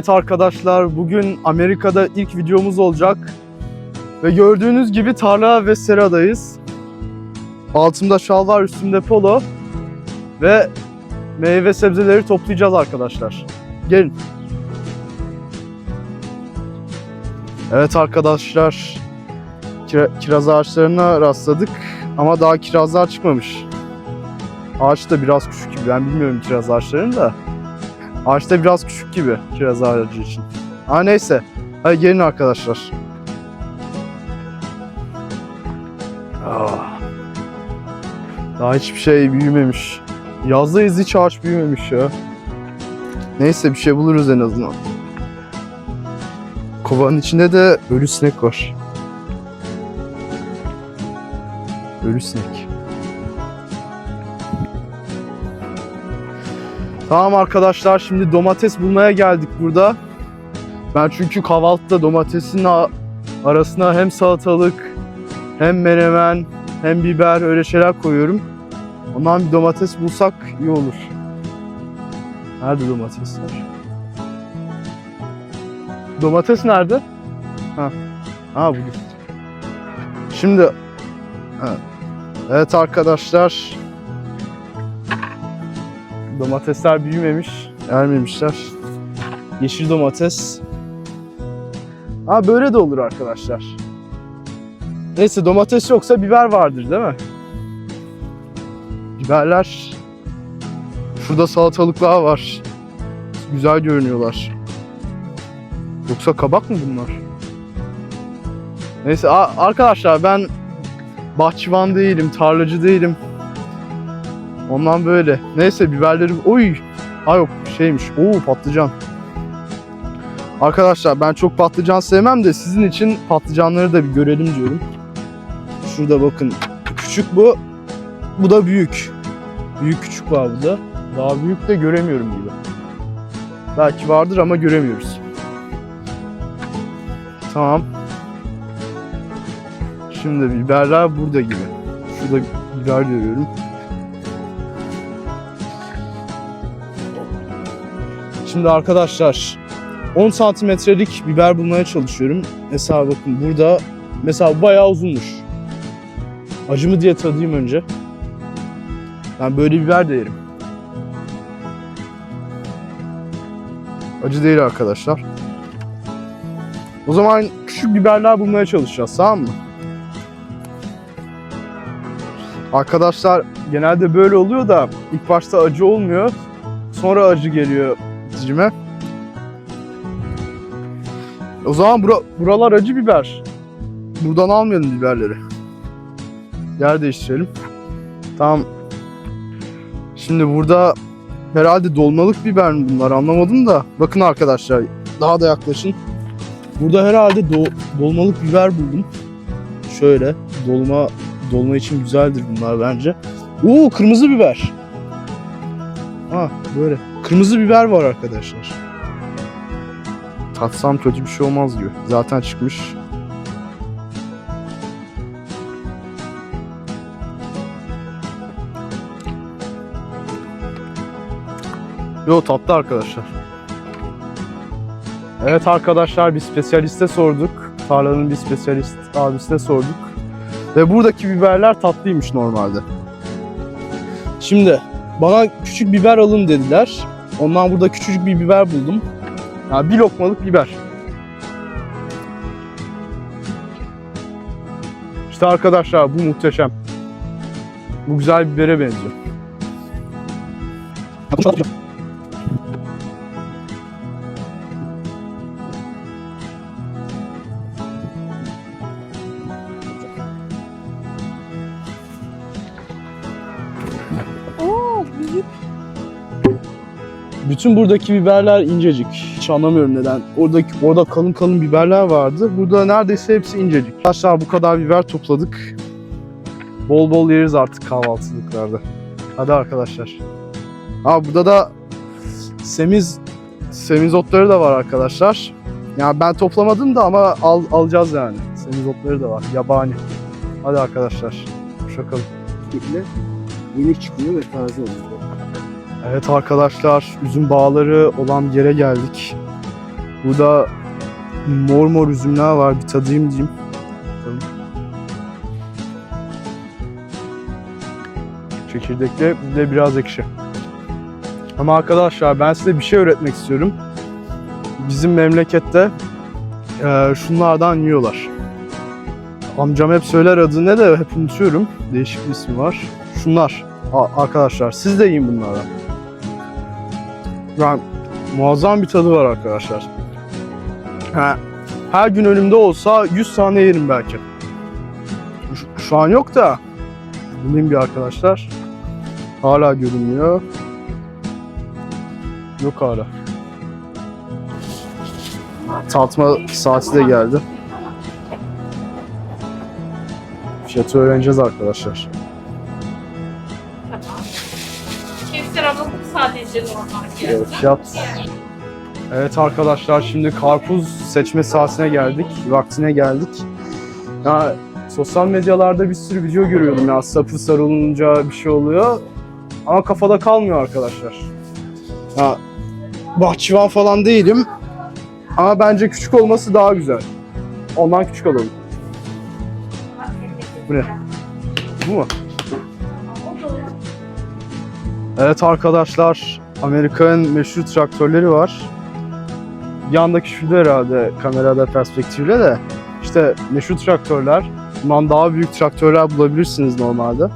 Evet arkadaşlar bugün Amerika'da ilk videomuz olacak. Ve gördüğünüz gibi tarla ve seradayız. Altımda şal var, üstümde polo. Ve meyve sebzeleri toplayacağız arkadaşlar. Gelin. Evet arkadaşlar. kira- kiraz ağaçlarına rastladık. Ama daha kirazlar çıkmamış. Ağaç da biraz küçük gibi. Ben bilmiyorum kiraz ağaçlarını da. Ağaç da biraz küçük gibi kiraz ağacı için. Ha neyse. Hadi gelin arkadaşlar. Ah. Daha hiçbir şey büyümemiş. Yazdayız hiç ağaç büyümemiş ya. Neyse bir şey buluruz en azından. Kovanın içinde de ölü sinek var. Ölü sinek. Tamam arkadaşlar şimdi domates bulmaya geldik burada. Ben çünkü kahvaltıda domatesin arasına hem salatalık hem menemen hem biber öyle şeyler koyuyorum. Ondan bir domates bulsak iyi olur. Nerede domatesler? Domates nerede? Ha. Ha buldum. Şimdi ha. Evet arkadaşlar Domatesler büyümemiş, ermemişler. Yeşil domates. Ha böyle de olur arkadaşlar. Neyse domates yoksa biber vardır değil mi? Biberler. Şurada salatalıklar var. Güzel görünüyorlar. Yoksa kabak mı bunlar? Neyse arkadaşlar ben bahçıvan değilim, tarlacı değilim. Ondan böyle. Neyse biberleri... Oy! Ha yok şeymiş. Oo patlıcan. Arkadaşlar ben çok patlıcan sevmem de sizin için patlıcanları da bir görelim diyorum. Şurada bakın. Küçük bu. Bu da büyük. Büyük küçük var burada. Daha büyük de göremiyorum gibi. Belki vardır ama göremiyoruz. Tamam. Şimdi biberler burada gibi. Şurada biber görüyorum. Şimdi arkadaşlar 10 santimetrelik biber bulmaya çalışıyorum. Mesela bakın burada mesela bayağı uzunmuş. Acı mı diye tadayım önce. Ben böyle biber de yerim. Acı değil arkadaşlar. O zaman küçük biberler bulmaya çalışacağız tamam mı? Arkadaşlar genelde böyle oluyor da ilk başta acı olmuyor. Sonra acı geliyor cime. O zaman bura, buralar acı biber. Buradan almayalım biberleri. Yer değiştirelim. Tamam. Şimdi burada herhalde dolmalık biber mi bunlar anlamadım da. Bakın arkadaşlar daha da yaklaşın. Burada herhalde do- dolmalık biber buldum. Şöyle dolma dolma için güzeldir bunlar bence. Oo kırmızı biber. Ha böyle. Kırmızı biber var arkadaşlar. Tatsam kötü bir şey olmaz diyor. Zaten çıkmış. Yo tatlı arkadaşlar. Evet arkadaşlar bir spesyaliste sorduk. Tarlanın bir spesyalist abisine sorduk. Ve buradaki biberler tatlıymış normalde. Şimdi bana küçük biber alın dediler. Ondan burada küçücük bir biber buldum. Yani bir lokmalık biber. İşte arkadaşlar bu muhteşem. Bu güzel bibere benziyor. Bütün buradaki biberler incecik. Hiç anlamıyorum neden. Oradaki orada kalın kalın biberler vardı. Burada neredeyse hepsi incecik. Arkadaşlar bu kadar biber topladık. Bol bol yeriz artık kahvaltılıklarda. Hadi arkadaşlar. Aa burada da semiz semizotları da var arkadaşlar. Yani ben toplamadım da ama al, alacağız yani. Semizotları da var. Yabani. Hadi arkadaşlar. Hoşçakalın. yeni çıkıyor ve taze oluyor. Evet arkadaşlar, üzüm bağları olan yere geldik. Burada mor mor üzümler var. Bir tadayım diyeyim. Çekirdekli de biraz ekşi. Ama arkadaşlar ben size bir şey öğretmek istiyorum. Bizim memlekette eee, şunlardan yiyorlar. Amcam hep söyler adını de hep unutuyorum. Değişik bir ismi var. Şunlar arkadaşlar siz de yiyin bunlardan. Yani muazzam bir tadı var arkadaşlar. Ha, her gün önümde olsa 100 tane yerim belki. Şu, şu an yok da bulayım bir arkadaşlar. Hala görünmüyor. Yok hala. Tatma saati de geldi. Fiyatı öğreneceğiz arkadaşlar. Bu sadece normal Evet, fiyat. Evet arkadaşlar şimdi karpuz seçme saatine geldik, vaktine geldik. Ya sosyal medyalarda bir sürü video görüyordum ya sapı sarılınca bir şey oluyor. Ama kafada kalmıyor arkadaşlar. Ya bahçıvan falan değilim. Ama bence küçük olması daha güzel. Ondan küçük alalım. Bu ne? Bu mu? Evet arkadaşlar, Amerika'nın meşhur traktörleri var. Yandaki şurada herhalde kamerada perspektifle de. İşte meşhur traktörler. Bundan daha büyük traktörler bulabilirsiniz normalde.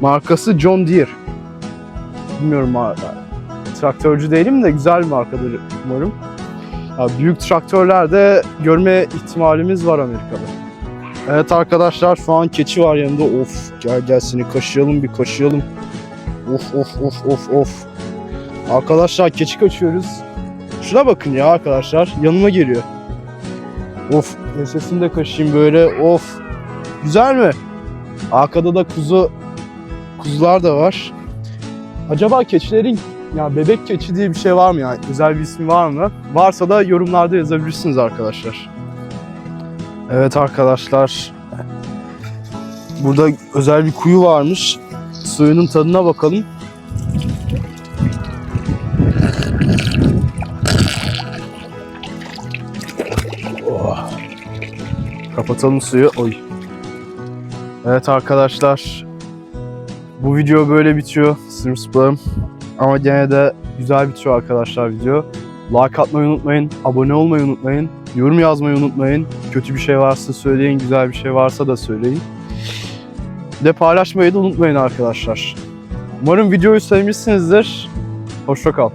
Markası John Deere. Bilmiyorum. Traktörcü değilim de güzel bir markadır umarım. Ya büyük traktörlerde görme ihtimalimiz var Amerika'da. Evet arkadaşlar şu an keçi var yanında. Of gel gel seni kaşıyalım bir kaşıyalım. Of of of of of. Arkadaşlar keçi kaçıyoruz. Şuna bakın ya arkadaşlar. Yanıma geliyor. Of ensesini de kaşıyım böyle. Of. Güzel mi? Arkada da kuzu kuzular da var. Acaba keçilerin ya bebek keçi diye bir şey var mı ya? Özel bir ismi var mı? Varsa da yorumlarda yazabilirsiniz arkadaşlar. Evet arkadaşlar. Burada özel bir kuyu varmış. Suyunun tadına bakalım. Oh. Kapatalım suyu. Oy. Evet arkadaşlar. Bu video böyle bitiyor. Sırmsıplarım. Ama gene de güzel bitiyor arkadaşlar video. Like atmayı unutmayın. Abone olmayı unutmayın. Yorum yazmayı unutmayın. Kötü bir şey varsa söyleyin. Güzel bir şey varsa da söyleyin. De paylaşmayı da unutmayın arkadaşlar. Umarım videoyu sevmişsinizdir. Hoşça kal.